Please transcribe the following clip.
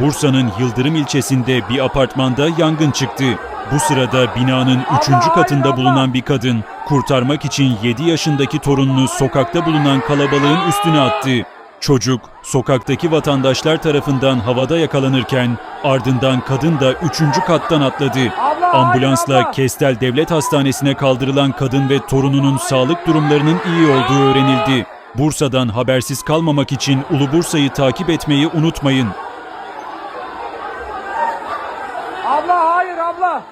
Bursa'nın Yıldırım ilçesinde bir apartmanda yangın çıktı. Bu sırada binanın 3. katında bulunan bir kadın kurtarmak için 7 yaşındaki torununu sokakta bulunan kalabalığın üstüne attı. Çocuk sokaktaki vatandaşlar tarafından havada yakalanırken ardından kadın da 3. kattan atladı. Ambulansla Kestel Devlet Hastanesi'ne kaldırılan kadın ve torununun sağlık durumlarının iyi olduğu öğrenildi. Bursa'dan habersiz kalmamak için Ulu Bursa'yı takip etmeyi unutmayın. Abla hayır abla.